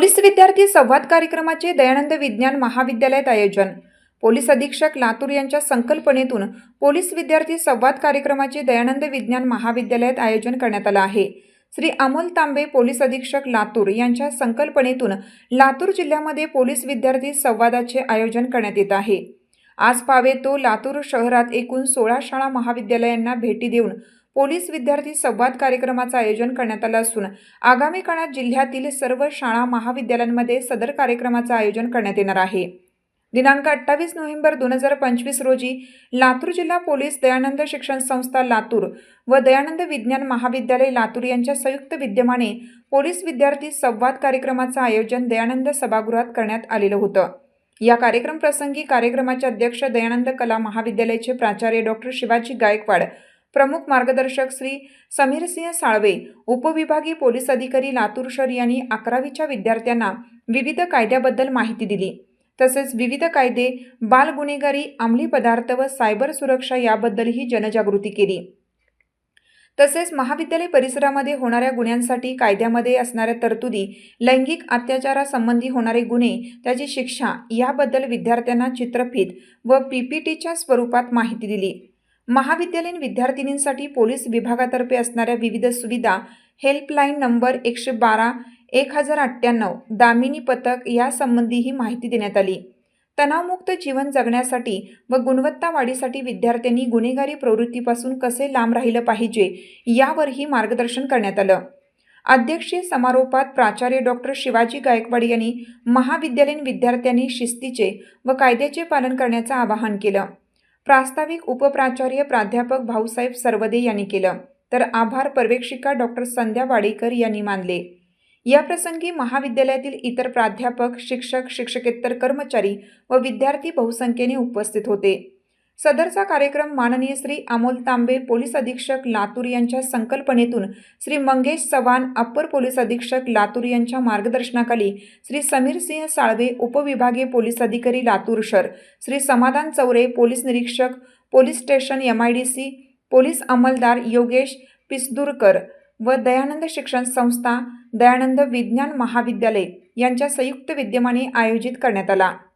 Police विद्यार्थी संवाद कार्यक्रमाचे दयानंद विज्ञान महाविद्यालयात आयोजन. पोलीस अधीक्षक लातूर यांच्या संकल्पनेतून पोलीस विद्यार्थी संवाद कार्यक्रमाचे दयानंद विज्ञान महाविद्यालयात आयोजन करण्यात आलं आहे. श्री अमोल तांबे पोलीस अधीक्षक लातूर यांच्या संकल्पनेतून लातूर जिल्ह्यामध्ये पोलीस विद्यार्थी संवादाचे आयोजन करण्यात येत आहे. आज पावे तो लातूर शहरात एकूण सोळा शाळा महाविद्यालयांना भेटी देऊन पोलीस विद्यार्थी संवाद कार्यक्रमाचं आयोजन करण्यात आलं असून आगामी काळात जिल्ह्यातील सर्व शाळा महाविद्यालयांमध्ये सदर कार्यक्रमाचं आयोजन करण्यात येणार आहे. दिनांक अठ्ठावीस नोव्हेंबर दोन हजार पंचवीस रोजी लातूर जिल्हा पोलीस दयानंद शिक्षण संस्था लातूर व दयानंद विज्ञान महाविद्यालय लातूर यांच्या संयुक्त विद्यमाने पोलीस विद्यार्थी संवाद कार्यक्रमाचं आयोजन दयानंद सभागृहात करण्यात आलेलं होतं. या कार्यक्रम प्रसंगी कार्यक्रमाचे अध्यक्ष दयानंद कला महाविद्यालयाचे प्राचार्य डॉक्टर शिवाजी गायकवाड प्रमुख मार्गदर्शक श्री समीरसिंह साळवे उपविभागीय पोलीस अधिकारी लातूर शहर यांनी अकरावीच्या विद्यार्थ्यांना विविध कायद्याबद्दल माहिती दिली. तसेच विविध कायदे बाल गुन्हेगारी अंमली पदार्थ व सायबर सुरक्षा याबद्दलही जनजागृती केली. तसेच महाविद्यालय परिसरामध्ये होणाऱ्या गुन्ह्यांसाठी कायद्यामध्ये असणाऱ्या तरतुदी लैंगिक अत्याचारासंबंधी होणारे गुन्हे त्याची शिक्षा याबद्दल विद्यार्थ्यांना चित्रफित व पी पी टीच्या स्वरूपात माहिती दिली. महाविद्यालयीन विद्यार्थिनींसाठी पोलीस विभागातर्फे असणाऱ्या विविध सुविधा हेल्पलाईन नंबर एकशे बारा एक हजार अठ्ठ्याण्णव दामिनी पथक यासंबंधीही माहिती देण्यात आली. तणावमुक्त जीवन जगण्यासाठी व गुणवत्ता वाढीसाठी विद्यार्थ्यांनी गुन्हेगारी प्रवृत्तीपासून कसे लांब राहिलं पाहिजे यावरही मार्गदर्शन करण्यात आलं. अध्यक्षीय समारोपात प्राचार्य डॉक्टर शिवाजी गायकवाड यांनी महाविद्यालयीन विद्यार्थ्यांनी शिस्तीचे व कायद्याचे पालन करण्याचं आवाहन केलं. प्रास्ताविक उपप्राचार्य प्राध्यापक भाऊसाहेब सरवदे यांनी केलं. तर आभार पर्यवेक्षिका डॉक्टर संध्या वाडेकर यांनी मानले. या प्रसंगी महाविद्यालयातील इतर प्राध्यापक शिक्षक शिक्षकेतर कर्मचारी व विद्यार्थी बहुसंख्येने उपस्थित होते. सदरचा कार्यक्रम माननीय श्री अमोल तांबे पोलीस अधीक्षक लातूर यांच्या संकल्पनेतून श्री मंगेश चव्हाण अप्पर पोलीस अधीक्षक लातूर यांच्या मार्गदर्शनाखाली श्री समीर सिंह साळवे उपविभागीय पोलीस अधिकारी लातूर शहर श्री समाधान चौरे पोलीस निरीक्षक police station M I D C police अंमलदार Yogesh Pisdurkar व दयानंद शिक्षण संस्था दयानंद विज्ञान महाविद्यालय यांच्या संयुक्त विद्यमाने आयोजित करण्यात आला.